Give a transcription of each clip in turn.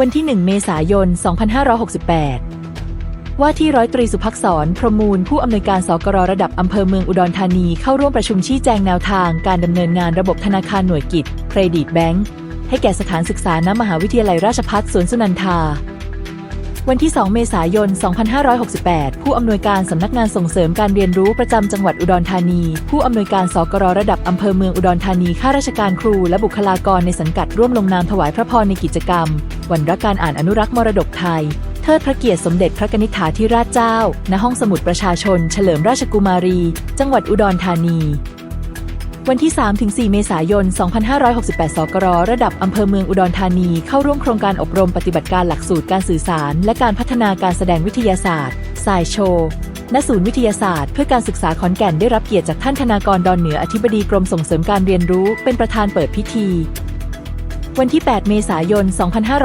วันที่ 1 เมษายน 2568 ว่าที่ร้อยตรีสุภักษรพรหมูล ผู้อำนวยการสกรระดับอำเภอเมืองอุดรธานีเข้าร่วมประชุมชี้แจงแนวทางการดำเนินงานระบบธนาคารหน่วยกิจเครดิตแบงค์ให้แก่สถานศึกษาณมหาวิทยาลัยราชภัฏสวนสุนันทา วันที่ 2 เมษายน 2568 ผู้อำนวยการสำนักงานส่งเสริมการเรียนรู้ประจำจังหวัดอุดรธานี ผู้อำนวยการสกรระดับอำเภอเมืองอุดรธานี ข้าราชการครู และบุคลากรในสังกัดร่วมลงนามถวายพระพรในกิจกรรม วันรักการอ่านอนุรักษ์มรดกไทย เทิดพระเกียรติสมเด็จพระกนิษฐาธิราชเจ้า ณ ห้องสมุดประชาชน เฉลิมราชกุมารี จังหวัดอุดรธานี วันที่ 3-4 เมษายน 2568 สกรระดับอำเภอเมืองอุดรธานี เข้าร่วมโครงการอบรมปฏิบัติการหลักสูตรการสื่อสาร และการพัฒนาการแสดงวิทยาศาสตร์สายโชว์ณศูนย์วิทยาศาสตร์เพื่อการศึกษาขอนแก่นได้รับเกียรติจากท่านธนากรดอนเหนืออธิบดีกรมส่งเสริมการเรียนรู้เป็นประธานเปิดพิธี วันที่ 8 เมษายน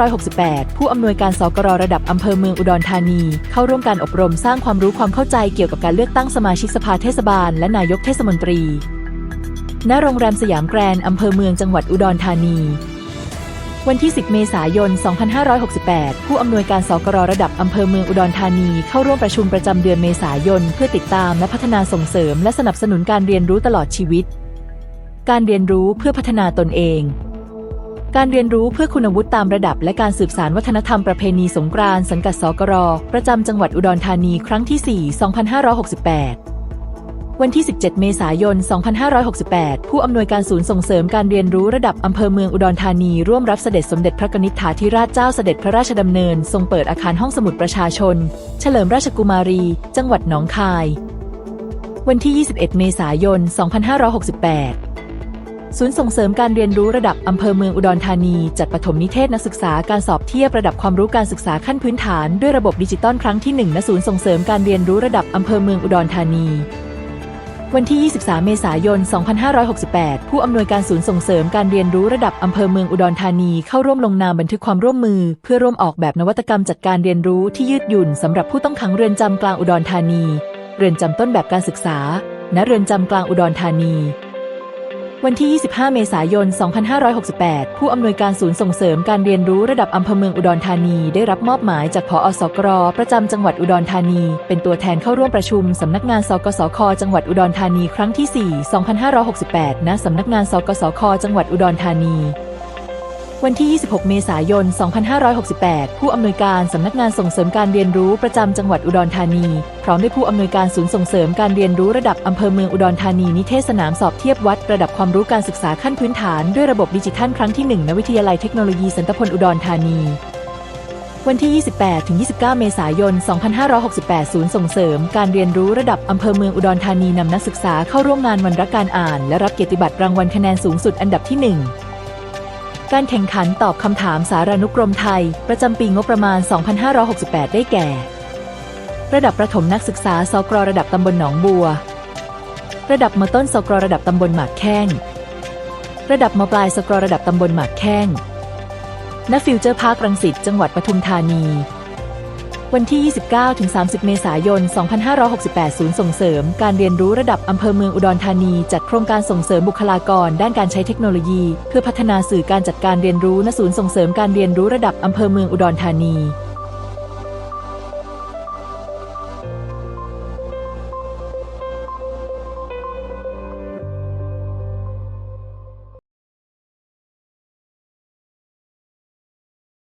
2568 ผู้อำนวยการสกรระดับอำเภอเมืองอุดรธานี เข้าร่วมการอบรมสร้างความรู้ความเข้าใจเกี่ยวกับการเลือกตั้งสมาชิกสภาเทศบาล และนายกเทศมนตรี ณโรงแรมสยามแกรนด์อำเภอเมืองจังหวัดอุดรธานี วันที่ 10 เมษายน 2568 ผู้อำนวยการสกรระดับอำเภอเมืองอุดรธานี เข้าร่วมประชุมประจำเดือนเมษายน เพื่อติดตามและพัฒนาส่งเสริม และสนับสนุนการเรียนรู้ตลอดชีวิต การเรียนรู้เพื่อพัฒนาตนเอง การเรียนรู้เพื่อคุณวุฒิตามระดับ และการสืบสานวัฒนธรรมประเพณีสงกรานต์สังกัดสกรประจำจังหวัดอุดรธานีครั้งที่ 4 2568 วันที่ 17 เมษายน 2568 ผู้อำนวยการศูนย์ส่งเสริมการเรียนรู้ระดับอำเภอเมืองอุดรธานี ร่วมรับเสด็จสมเด็จพระกนิษฐาธิราชเจ้าเสด็จพระราชดำเนิน ทรงเปิดอาคารห้องสมุดประชาชน เฉลิมราชกุมารี จังหวัดหนองคาย วันที่ 21 เมษายน 2568ศูนย์ส่งเสริมการเรียนรู้ระดับอำเภอเมืองอุดรธานี จัดปฐมนิเทศนักศึกษาการสอบเทียบระดับความรู้การศึกษาขั้นพื้นฐานด้วยระบบดิจิตอลครั้งที่1ณศูนย์ส่งเสริมการเรียนรู้ระดับอำเภอเมืองอุดรธานี วันที่ 23 เมษายน 2568 ผู้อำนวยการศูนย์ส่งเสริมการเรียนรู้ระดับอำเภอเมืองอุดรธานีเข้าร่วมลงนามบันทึกความร่วมมือ เพื่อร่วมออกแบบนวัตกรรมจัดการเรียนรู้ที่ยืดหยุ่นสำหรับผู้ต้องขังเรือนจำกลางอุดรธานี เรือนจำต้นแบบการศึกษา ณ เรือนจำกลางอุดรธานี วันที่ 25 เมษายน 2568 ผู้อำนวยการศูนย์ส่งเสริมการเรียนรู้ระดับอำเภอเมืองอุดรธานีได้รับมอบหมายจากผอสกรประจำจังหวัดอุดรธานี เป็นตัวแทนเข้าร่วมประชุมสำนักงานสกสคจังหวัดอุดรธานีครั้งที่ 4 2568 ณ สำนักงานสกสคจังหวัดอุดรธานี วันที่ 26 เมษายน 2568 ผู้อำนวยการสำนักงานส่งเสริมการเรียนรู้ประจำจังหวัดอุดรธานี พร้อมด้วยผู้อำนวยการศูนย์ส่งเสริมการเรียนรู้ระดับอำเภอเมืองอุดรธานีนิเทศสนามสอบเทียบวัดระดับความรู้การศึกษาขั้นพื้นฐานด้วยระบบดิจิทัลครั้งที่1ณวิทยาลัยเทคโนโลยีสันตพลอุดรธานีวันที่ 28-29 เมษายน 2568 ศูนย์ส่งเสริม การเรียนรู้ระดับอำเภอเมืองอุดรธานีนำนักศึกษาเข้าร่วมงานวันรักการอ่าน และรับเกียรติบัตรรางวัลคะแนนสูงสุดอันดับที่ 1 การแข่งขันตอบคำถามสารานุกรมไทย ประจำปีงบประมาณ 2568 ได้แก่ ระดับประถมนักศึกษาสกรระดับตำบลหนองบัว ระดับมต้นสกรระดับตำบลหมากแข้ง ระดับมปลายสกรระดับตำบลหมากแข้งณฟิวเจอร์พาร์ครังสิตจังหวัดปทุมธานี วันที่ 29-30 เมษายน 2568 ศูนย์ส่งเสริม การเรียนรู้ระดับอำเภอเมืองอุดรธานี จัดโครงการส่งเสริมบุคลากร ด้านการใช้เทคโนโลยี เพื่อพัฒนาสื่อการจัดการเรียนรู้ณศูนย์ส่งเสริมการเรียนรู้ระดับอำเภอเมืองอุดรธานี